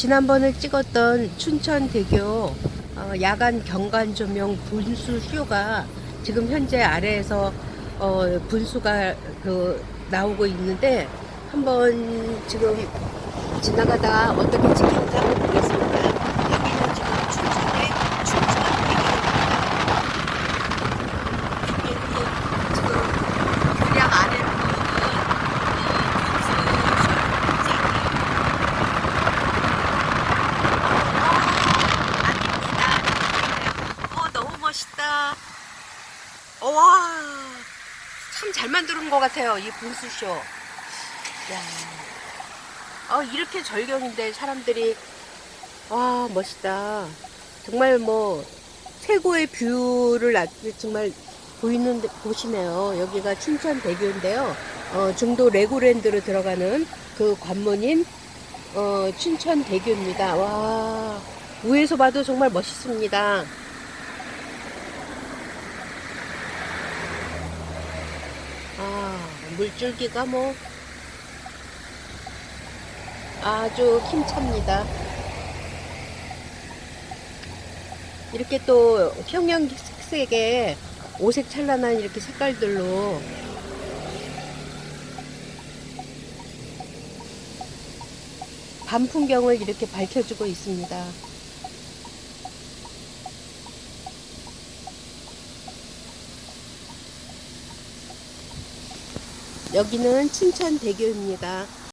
지난번에 찍었던 춘천대교 어, 야간 경관 조명 분수 쇼가 지금 현재 아래에서 어, 분수가 그 나오고 있는데 한번 지금 지나가다 어떻게 찍히는지 한번 보겠습니다. 여기는 지금 춘천의 춘천대교입니다. 여기 지금 그냥 아래로 보이는 이 분수 쇼 아닙니다. 어, 너무 멋있다. 어, 와, 참 잘 만든 것 같아요. 이 분수쇼. 야, 어, 이렇게 절경인데 사람들이 와 멋있다. 정말 뭐 최고의 뷰를 나- 정말 보이는 곳이네요. 여기가 춘천 대교인데요. 어, 중도 레고랜드로 들어가는 그 관문인 어, 춘천 대교입니다. 와, 위에서 봐도 정말 멋있습니다. 아, 물줄기가 뭐 아주 힘찹니다. 이렇게 또 형형색색의 오색 찬란한 이렇게 색깔들로 밤 풍경을 이렇게 밝혀주고 있습니다. 여기는 춘천대교입니다.